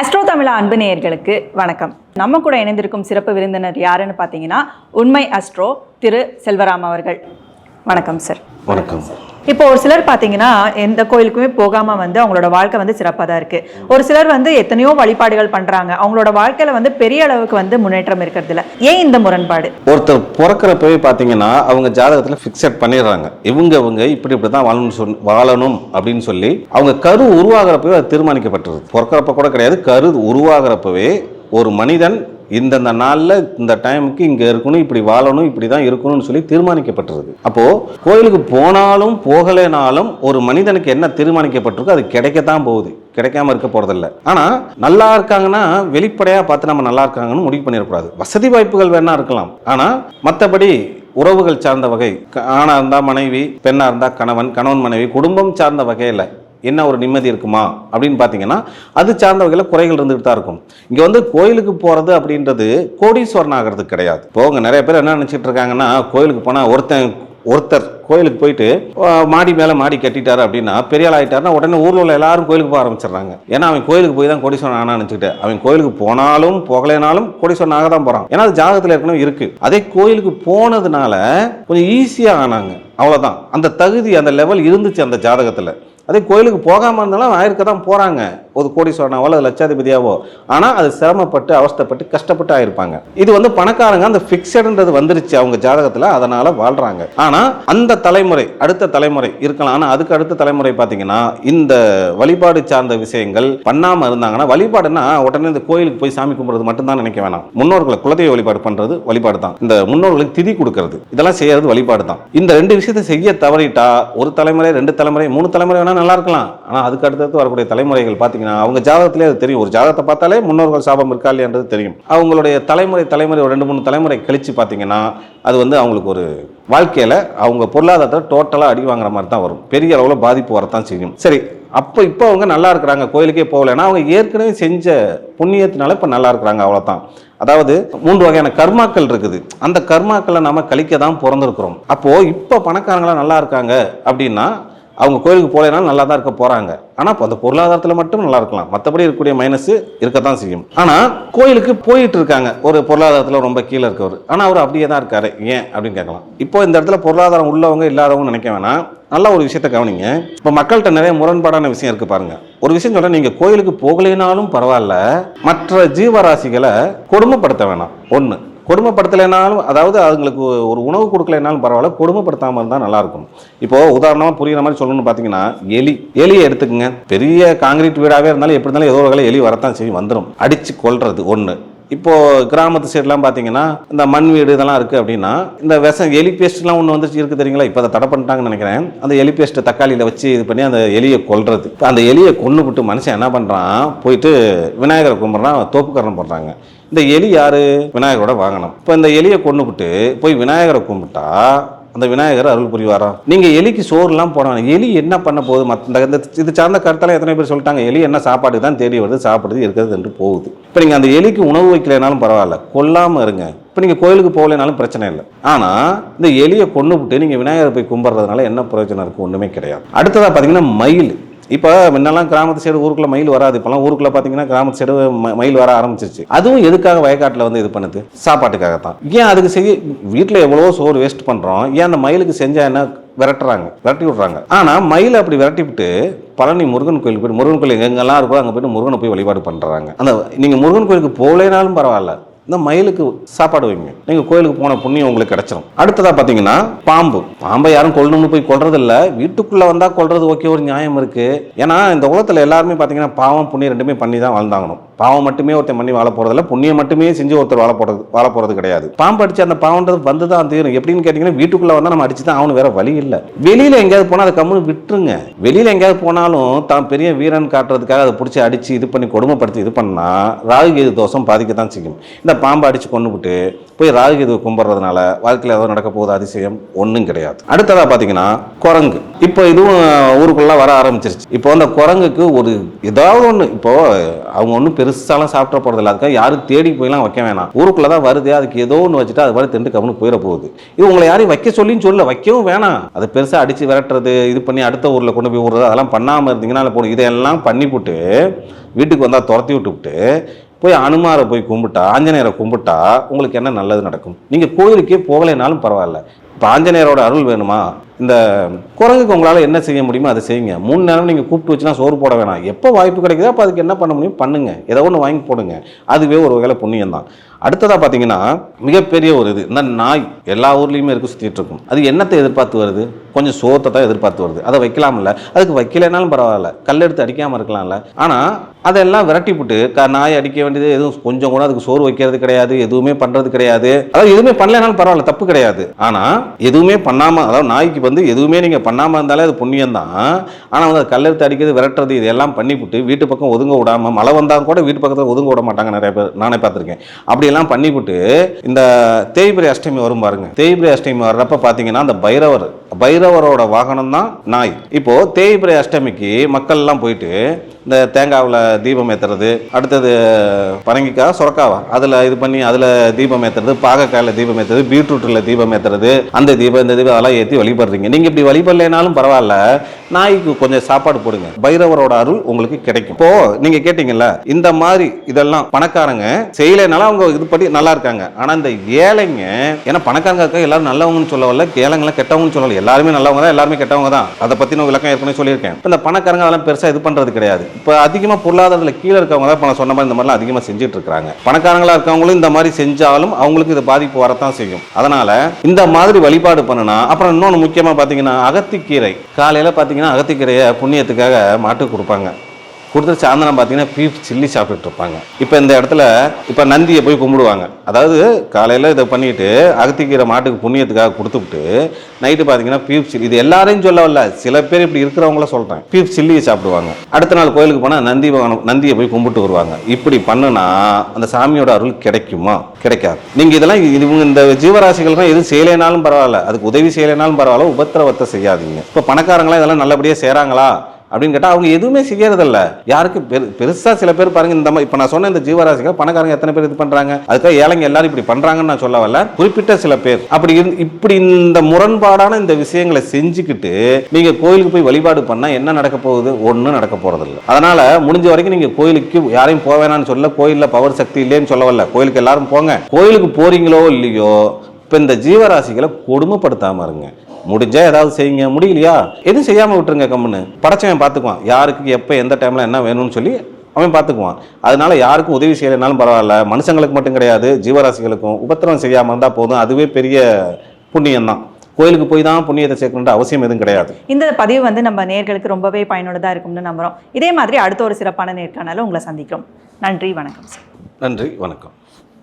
Astro தமிழா அன்பு நேயர்களுக்கு வணக்கம். நம்ம கூட இணைந்திருக்கும் சிறப்பு விருந்தினர் யாருன்னு பார்த்தீங்கன்னா உண்மை அஸ்ட்ரோ திரு செல்வராம் அவர்கள். வணக்கம் சார். வணக்கம். சார் இப்போ ஒரு சிலர் பார்த்தீங்கன்னா எந்த கோயிலுக்குமே போகாம வந்து அவங்களோட வாழ்க்கை வந்து சிறப்பாக தான் இருக்கு. ஒரு சிலர் வந்து எத்தனையோ வழிபாடுகள் பண்றாங்க. அவங்களோட வாழ்க்கையில வந்து பெரிய அளவுக்கு வந்து முன்னேற்றம் இருக்கிறது ஏன் இந்த முரண்பாடு? ஒருத்தர் பிறக்கிறப்பவே பார்த்தீங்கன்னா அவங்க ஜாதகத்தில் ஃபிக்ஸட் பண்ணிடுறாங்க. இவங்க இவங்க இப்படி இப்படி தான் வாழணும் சொல் வாழணும் அப்படின்னு சொல்லி அவங்க கரு உருவாகிறப்பவே அது தீர்மானிக்கப்பட்டிருக்கு பிறக்கிறப்ப கூட கிடையாது கரு உருவாகிறப்பவே ஒரு மனிதன் இந்தந்த நாளில் இந்த டைமுக்கு இங்கே இருக்கணும் இப்படி வாழணும் இப்படி தான் இருக்கணும்னு சொல்லி தீர்மானிக்கப்பட்டிருக்கு அப்போது கோயிலுக்கு போனாலும் போகலைனாலும் ஒரு மனிதனுக்கு என்ன தீர்மானிக்கப்பட்டிருக்கோ அது கிடைக்கத்தான் போகுது. கிடைக்காம இருக்க போறதில்ல. ஆனா நல்லா இருக்காங்கன்னா வெளிப்படையா பார்த்து நம்ம நல்லா இருக்காங்கன்னு முடிவு பண்ணிடக்கூடாது. வசதி வாய்ப்புகள் வேணா இருக்கலாம். ஆனா மற்றபடி உறவுகள் சார்ந்த வகை க- ஆணா இருந்தா மனைவி பெண்ணா இருந்தா கணவன் கணவன் மனைவி குடும்பம் சார்ந்த வகையில என்ன ஒரு நிம்மதி இருக்குமா? அப்படின்னு பார்த்தீங்கன்னா அது சார்ந்த வகையில் குறைகள் இருந்துகிட்டு தான் இருக்கும். இங்கே வந்து கோயிலுக்கு போகிறது அப்படின்றது கோடீஸ்வரன் ஆகிறது கிடையாது. போங்க நிறைய பேர் என்ன நினச்சிட்டு இருக்காங்கன்னா கோயிலுக்கு போனால் ஒருத்தன் ஒருத்தர் கோயிலுக்கு போயிட்டு மாடி மேலே மாடி கட்டிட்டாரு அப்படின்னா பெரிய ஆள் உடனே ஊரில் உள்ள எல்லாரும் கோயிலுக்கு போக ஆரம்பிச்சிடுறாங்க. ஏன்னா அவன் கோயிலுக்கு போய் தான் கோடீஸ்வரன் ஆனா நினச்சிக்கிட்டு அவன் கோயிலுக்கு போனாலும் போகலைனாலும் கோடீஸ்வரன் ஆக தான் போகிறான் ஏன்னா அது ஜாதகத்தில் ஏற்கனவே இருக்குது அதே கோயிலுக்கு போனதுனால கொஞ்சம் ஈஸியாக ஆனாங்க. அவ்வளோதான் அந்த தகுதி அந்த லெவல் இருந்துச்சு அந்த ஜாதகத்தில். அதே கோயிலுக்கு போகாமல் இருந்தாலும் ஆயிருக்க தான் போகிறாங்க ஒரு கோடீஸ்வரனாவோ அல்லது லட்சாதிபதியாவோ. ஆனால் அது சிரமப்பட்டு அவஸ்தைப்பட்டு கஷ்டப்பட்டு ஆயிருப்பாங்க. இது வந்து பணக்காரங்க அந்த ஃபிக்ஸடுன்றது வந்துருச்சு அவங்க ஜாதகத்தில் அதனால் வாழ்கிறாங்க ஆனால் அந்த தலைமுறை அடுத்த தலைமுறை இருக்கலாம். ஆனால் அதுக்கு அடுத்த தலைமுறை பார்த்தீங்கன்னா இந்த வழிபாடு சார்ந்த விஷயங்கள் பண்ணாமல் இருந்தாங்கன்னா வழிபாடுனா உடனே இந்த கோயிலுக்கு போய் சாமி கும்பிட்றது மட்டும்தான் நினைக்க வேணாம். முன்னோர்களை குலதெய்வ வழிபாடு பண்ணுறது வழிபாடு தான். இந்த முன்னோர்களுக்கு திதி கொடுக்கறது. இதெல்லாம் செய்யறது வழிபாடு தான். இந்த ரெண்டு விஷயத்தை செய்ய தவறிட்டா ஒரு தலைமுறை ரெண்டு தலைமுறை மூணு தலைமுறை வேணா நல்லா இருக்கலாம் ஆனால் அதுக்கு அடுத்தடுத்து வரக்கூடிய தலைமுறைகள் பார்த்தீங்கன்னா அவங்க ஜாதகத்திலே அது தெரியும். ஒரு ஜாதகத்தை பார்த்தாலே முன்னோர்கள் சாபம் இருக்கா இல்லையான்றது தெரியும். அவங்களுடைய தலைமுறை தலைமுறை ஒரு ரெண்டு மூணு தலைமுறை கழித்து பார்த்தீங்கன்னா அது வந்து அவங்களுக்கு ஒரு வாழ்க்கையில் அவங்க பொருளாதாரத்தை டோட்டலாக அடி வாங்குற மாதிரி தான் வரும். பெரிய அளவில் பாதிப்பு வரத்தான் செய்யும். சரி அப்போ இப்போ அவங்க நல்லா இருக்கிறாங்க கோயிலுக்கே போகலைன்னா அவங்க ஏற்கனவே செஞ்ச புண்ணியத்தினால இப்போ நல்லா இருக்கிறாங்க அவ்வளோதான் அதாவது மூன்று வகையான கர்மாக்கள் இருக்குது. அந்த கர்மாக்களை நம்ம கழிக்க தான் பிறந்திருக்கிறோம். அப்போது இப்போ பணக்காரங்களாம் நல்லா இருக்காங்க அப்படின்னா அவங்க கோயிலுக்கு போகலைனாலும் நல்லா தான் இருக்க போகிறாங்க ஆனால் இப்போ அந்த பொருளாதாரத்தில் மட்டும் நல்லா இருக்கலாம். மற்றபடி இருக்கக்கூடிய மைனஸ் இருக்கத்தான் செய்யும். ஆனால் கோயிலுக்கு போயிட்டு இருக்காங்க ஒரு பொருளாதாரத்தில் ரொம்ப கீழே இருக்கவர். ஆனால் அவர் அப்படியே தான் இருக்காரு. ஏன்? அப்படின்னு கேட்கலாம். இப்போ இந்த இடத்துல பொருளாதாரம் உள்ளவங்க இல்லாதவங்க நினைக்க வேணாம். நல்லா ஒரு விஷயத்தை கவனிங்க. இப்போ மக்கள்கிட்ட நிறைய முரண்பாடான விஷயம் இருக்கு பாருங்க. ஒரு விஷயம் சொல்றேன் நீங்க கோயிலுக்கு போகலைனாலும் பரவாயில்ல. மற்ற ஜீவராசிகளை கொடுமைப்படுத்த வேணாம். ஒன்று கொடுமைப்படுத்தலைனாலும் அதாவது அதுங்களுக்கு ஒரு உணவு கொடுக்கலைனாலும் பரவாயில்ல கொடுமைப்படுத்தாமல் இருந்தால் நல்லாயிருக்கும். இப்போது உதாரணமாக புரியுற மாதிரி சொல்லணும்னு பார்த்தீங்கன்னா எலி எலியை எடுத்துக்கங்க. பெரிய காங்கிரீட் வீடாகவே இருந்தாலும் எப்படி இருந்தாலும் ஏதோ ஒரு வகையில் எலி வரத்தான் செய்யும் வந்துடும் அடித்து கொள்வது ஒன்று இப்போது கிராமத்து சைட்லாம் பார்த்தீங்கன்னா இந்த மண் வீடு இதெல்லாம் இருக்குது அப்படின்னா இந்த விஷம் எலி பேஸ்ட்லாம் ஒன்று வந்துச்சு இருக்குது தெரியுங்களா? இப்போ அதை தடை பண்ணிட்டாங்கன்னு நினைக்கிறேன். அந்த எலி பேஸ்ட்டை தக்காளியில் வச்சு இது பண்ணி அந்த எலியை கொல்றது. அந்த எலியை கொண்டு விட்டு மனுஷன் என்ன பண்ணுறான் போயிட்டு விநாயகரை கும்பிட்றான் தோப்புக்கரணம் போடுறாங்க. இந்த எலி யார்? விநாயகரோட வாங்கணும் இப்போ இந்த எலியை கொண்டு விட்டு போய் விநாயகரை கும்பிட்டா அந்த விநாயகர் அருள் புரிவாராம் நீங்க எலிக்கு சோறுலாம் போடணும். எலி என்ன பண்ண போகுது? மற்ற இந்த இது சார்ந்த கருத்தெல்லாம் எத்தனை பேர் சொல்லிட்டாங்க? எலி என்ன சாப்பாடு தான் தேடி வருது சாப்பிடுது இருக்கிறது என்று போகுது. இப்போ நீங்கள் அந்த எலிக்கு உணவு வைக்கலைனாலும் பரவாயில்ல. கொல்லாமல் இருங்க. இப்போ நீங்கள் கோயிலுக்கு போகலைனாலும் பிரச்சனை இல்லை. ஆனால் இந்த எலியை கொண்டு விட்டு நீங்கள் விநாயகரை போய் கும்பிட்றதுனால என்ன பிரயோஜனம் இருக்குது ஒன்றுமே கிடையாது. அடுத்ததாக பார்த்தீங்கன்னா மயில். இப்போ முன்னெல்லாம் கிராமத்து சைடு ஊருக்குள்ள மயில் வராது. இப்போலாம் ஊருக்குள்ள பார்த்தீங்கன்னா கிராமத்து சைடு மயில் வர ஆரம்பிச்சிருச்சு. அதுவும் எதுக்காக வயக்காட்டில் வந்து இது பண்ணுது? சாப்பாட்டுக்காக தான் ஏன் அதுக்கு செய்ய வீட்டில் எவ்வளவோ சோறு வேஸ்ட் பண்ணுறோம் ஏன் அந்த மயிலுக்கு செஞ்சால் என்ன? விரட்டுறாங்க. விரட்டி விட்றாங்க. ஆனால் மயிலை அப்படி விரட்டி விட்டு பழனி முருகன் கோயிலுக்கு போயிட்டு முருகன் கோயில் எங்கெல்லாம் இருக்கோ அங்கே போயிட்டு முருகனை போய் வழிபாடு பண்ணுறாங்க அந்த நீங்கள் முருகன் கோயிலுக்கு போகலைனாலும் பரவாயில்ல. இந்த மயிலுக்கு சாப்பாடு வைங்க. நீங்கள் கோயிலுக்கு போன புண்ணியம் உங்களுக்கு கிடைச்சிடும் அடுத்ததாக பார்த்தீங்கன்னா பாம்பு. பாம்பை யாரும் கொல்லணும்னு போய் கொள்றது இல்ல வீட்டுக்குள்ளே வந்தால் கொல்றது ஓகே ஒரு நியாயம் இருக்கு. ஏன்னா இந்த உலகத்தில் எல்லாருமே பார்த்தீங்கன்னா பாவம் புண்ணியம் ரெண்டுமே பண்ணி தான் வாழ்ந்தாங்கணும் பாவம் மட்டுமே ஒருத்தன் பண்ணி வாழ போகிறதில்ல புண்ணியம் மட்டுமே செஞ்சு ஒருத்தர் வாழ போறது வாழ போறது கிடையாது. பாம்பு அடிச்சு அந்த பாவன்றது வந்து தான் தீரும். எப்படின்னு கேட்டிங்கன்னா வீட்டுக்குள்ள வந்தா நம்ம அடிச்சு தான் அவனு வேற வழி இல்லை. வெளியில எங்கேயாவது போனால் அதை கம்முன்னு விட்டுருங்க. வெளியில எங்கேயாவது போனாலும் தான் பெரிய வீரன் காட்டுறதுக்காக அதை பிடிச்சி அடிச்சு இது பண்ணி கொடுமைப்படுத்தி இது பண்ணா ராகுகேது தோஷம் பாதிக்க தான் செய்யும். இந்த பாம்பு அடிச்சு கொண்டு விட்டு போய் ராகுகேது கும்பிட்றதுனால வாழ்க்கையில் ஏதோ நடக்க போகுது அதிசயம் ஒன்றும் கிடையாது. அடுத்ததாக பார்த்தீங்கன்னா குரங்கு. இப்போ இதுவும் ஊருக்குள்ளே வர ஆரம்பிச்சிருச்சு. இப்போ அந்த குரங்குக்கு ஒரு ஏதாவது ஒன்று இப்போது அவங்க ஒன்றும் பெருசாலாம் சாப்பிட போகிறதில்ல அதுக்காக யாரும் தேடி போயெல்லாம் வைக்க வேணாம். ஊருக்குள்ளே தான் வருது அதுக்கு ஏதோ ஒன்று வச்சுட்டு அது மாதிரி திண்டு கவனம் போயிட போகுது. இது உங்களை யாரையும் வைக்க சொல்லின்னு சொல்ல வைக்கவும் வேணாம். அதை பெருசாக அடித்து விரட்டுறது இது பண்ணி அடுத்த ஊரில் கொண்டு போய் விடுறது அதெல்லாம் பண்ணாமல் இருந்தீங்கன்னா போடும் இதெல்லாம் பண்ணிவிட்டு வீட்டுக்கு வந்தால் துரத்தி விட்டுவிட்டு போய் அனுமாரை போய் கும்பிட்டா ஆஞ்சநேயரை கும்பிட்டா உங்களுக்கு என்ன நல்லது நடக்கும்? நீங்கள் கோயிலுக்கே போகலைனாலும் பரவாயில்ல. இப்போ ஆஞ்சநேயரோட அருள் வேணுமா? இந்த குரங்குக்கு உங்களால் என்ன செய்ய முடியுமோ அதை செய்யுங்க. மூணு நேரம் நீங்கள் கூப்பிட்டு வச்சுனா சோறு போட வேணாம். எப்போ வாய்ப்பு கிடைக்குதோ அப்போ அதுக்கு என்ன பண்ண முடியும்? பண்ணுங்க. ஏதோ ஒன்று வாங்கி போடுங்க. அதுவே ஒரு வகையில் புண்ணியம் தான். அடுத்ததாக பார்த்தீங்கன்னா மிகப்பெரிய ஒரு இது. இந்த நாய் எல்லா ஊர்லேயுமே இருக்க சுற்றிட்டு இருக்கும். அது என்னத்தை எதிர்பார்த்து வருது? கொஞ்சம் சோத்தை தான் எதிர்பார்த்து வருது. அதை வைக்கலாம்ல? அதுக்கு வைக்கலைனாலும் பரவாயில்ல. கல் எடுத்து அடிக்காமல் இருக்கலாம்ல? ஆனால் அதெல்லாம் விரட்டி போட்டு க நாய் அடிக்க வேண்டியது எதுவும் கொஞ்சம் கூட அதுக்கு சோறு வைக்கிறது கிடையாது. எதுவுமே பண்ணுறது கிடையாது. அதாவது எதுவுமே பண்ணலைனாலும் பரவாயில்ல. தப்பு கிடையாது. ஆனால் எதுவுமே பண்ணாமல் அதாவது நாய்க்கு வந்து எதுவுமே நீங்கள் பண்ணாமல் இருந்தாலே அது புண்ணியம் தான் ஆனால் வந்து அது கல்லெடுத்து அடிக்கிறது விரட்டுறது இதெல்லாம் பண்ணிவிட்டு வீட்டு பக்கம் ஒதுங்க விடாமல் மழை வந்தால் கூட வீட்டு பக்கத்தில் ஒதுங்க விட மாட்டாங்க நிறைய பேர். நானே பார்த்துருக்கேன். அப்படியெல்லாம் பண்ணிவிட்டு இந்த தேய்பிரி அஷ்டமி வரும் பாருங்க. தேய்பிரை அஷ்டமி வர்றப்ப பார்த்தீங்கன்னா அந்த பைரவர் பைரவரோட வாகனம் தான் நாய். இப்போது தேய்பிரை அஷ்டமிக்கு மக்கள் எல்லாம் போயிட்டு இந்த தேங்காவில் தீபம் ஏற்றுறது அடுத்தது பரங்கிக்காய் சுரக்காவா? அதில் இது பண்ணி அதில் தீபம் ஏற்றுறது பாகக்காயில் தீபம் ஏற்றுறது பீட்ரூட்டில் தீபம் ஏற்றுறது அந்த தீபம் இந்த தீபம் அதெல்லாம் ஏற்றி வழிபடுறீங்க. நீங்கள் இப்படி வழிபடலைனாலும் பரவாயில்ல. நாய்க்கு கொஞ்சம் சாப்பாடு போடுங்க. பைரவரோட அருள் உங்களுக்கு கிடைக்கும். இப்போ நீங்கள் கேட்டீங்கல்ல இந்த மாதிரி இதெல்லாம் பணக்காரங்க செய்யலைனாலும் அவங்க இது படி நல்லா இருக்காங்க. ஆனால் இந்த ஏழைங்க ஏன்னா பணக்காரங்க இருக்க எல்லாரும் நல்லவங்கன்னு சொல்ல வரல ஏழைங்களாம் கெட்டவங்கன்னு சொல்லல எல்லாருமே நல்லவங்க தான் எல்லாருமே கெட்டவங்க தான். அதை பற்றி நான் விளக்கம் ஏற்கனவே சொல்லியிருக்கேன். இந்த பணக்காரங்க அதெல்லாம் பெருசாக இது பண்ணுறது கிடையாது. இப்போ அதிகமாக பொருளாதாரத்தில் கீழே இருக்கவங்க தான் இப்போ நான் சொன்ன மாதிரி இந்த மாதிரிலாம் அதிகமாக செஞ்சுட்டு இருக்காங்க பணக்காரங்களா இருக்கவங்களும் இந்த மாதிரி செஞ்சாலும் அவங்களுக்கு இது பாதிப்பு வரத்தான் செய்யும். அதனால இந்த மாதிரி வழிபாடு பண்ணுனா அப்புறம் இன்னொன்று முக்கியமாக பார்த்தீங்கன்னா அகத்திக்கீரை. காலையில் பார்த்தீங்கன்னா அகத்திக்கரையை புண்ணியத்துக்காக மாட்டுக்கு கொடுப்பாங்க. கொடுத்துட்டு சாயந்தரம் பார்த்தீங்கன்னா பீஃப் சில்லி சாப்பிட்டுட்டு இருப்பாங்க. இப்போ இந்த இடத்துல இப்போ நந்தியை போய் கும்பிடுவாங்க. அதாவது காலையில் இதை பண்ணிட்டு அகத்திக்கிற மாட்டுக்கு புண்ணியத்துக்காக கொடுத்துவிட்டு நைட்டு பார்த்தீங்கன்னா பீஃப் சில்லி இது எல்லாரையும் சொல்லவில்ல. சில பேர் இப்படி இருக்கிறவங்கள சொல்கிறேன் பீஃப் சில்லியை சாப்பிடுவாங்க. அடுத்த நாள் கோயிலுக்கு போனால் நந்தி நந்தியை போய் கும்பிட்டு வருவாங்க. இப்படி பண்ணுனா அந்த சாமியோட அருள் கிடைக்குமா? கிடைக்காது. நீங்கள் இதெல்லாம் இது- இவங்க இந்த ஜீவராசிகள்லாம் எதுவும் செய்யலைனாலும் பரவாயில்ல. அதுக்கு உதவி செய்யலைனாலும் பரவாயில்ல. உபத்திரவத்தை செய்யாதீங்க. இப்போ பணக்காரங்களாம் இதெல்லாம் நல்லபடியாக செய்கிறாங்களா அப்படின்னு கேட்டால் அவங்க எதுவுமே செய்யறதில்ல. யாருக்கு? பெரு பெருசாக சில பேர் பாருங்க இந்த மாதிரி இப்போ நான் சொன்ன இந்த ஜீவராசிகள் பணக்காரங்க எத்தனை பேர் இது பண்ணுறாங்க அதுக்காக ஏழைங்க எல்லாரும் இப்படி பண்ணுறாங்கன்னு நான் சொல்ல வரல. குறிப்பிட்ட சில பேர். அப்படி இருந்து இப்படி இந்த முரண்பாடான இந்த விஷயங்களை செஞ்சுக்கிட்டு நீங்கள் கோயிலுக்கு போய் வழிபாடு பண்ணால் என்ன நடக்க போகுது? ஒன்றும் நடக்க போகிறதில்ல அதனால் முடிஞ்ச வரைக்கும் நீங்கள் கோயிலுக்கு யாரையும் போக வேணாம்னு சொல்ல கோயிலில் பவர் சக்தி இல்லைன்னு சொல்ல வரல. கோயிலுக்கு எல்லாரும் போங்க. கோயிலுக்கு போகிறீங்களோ இல்லையோ இப்போ இந்த ஜீவராசிகளை கொடுமைப்படுத்தாம இருங்க. முடிஞ்சா ஏதாவது செய்யுங்க. முடியலையா? எதுவும் செய்யாம விட்டுருங்க கம்முன்னு. படைச்சவன் பார்த்துக்குவான் யாருக்கு எப்போ எந்த டைம்ல என்ன வேணும்னு சொல்லி அவன் பார்த்துக்குவான் அதனால யாருக்கும் உதவி செய்யலைனாலும் பரவாயில்ல. மனுஷங்களுக்கு மட்டும் கிடையாது. ஜீவராசிகளுக்கும் உபத்திரவம் செய்யாம இருந்தா போதும். அதுவே பெரிய புண்ணியம் தான் கோயிலுக்கு போய் தான் புண்ணியத்தை சேர்க்கணுன்ற அவசியம் எதுவும் கிடையாது. இந்த பதிவு வந்து நம்ம நேர்களுக்கு ரொம்பவே பயனுள்ளதாக இருக்கும்னு நம்புறோம். இதே மாதிரி அடுத்த ஒரு சிறப்பான நேர்காணல உங்களை சந்திக்கிறோம். நன்றி வணக்கம் சார். நன்றி வணக்கம்.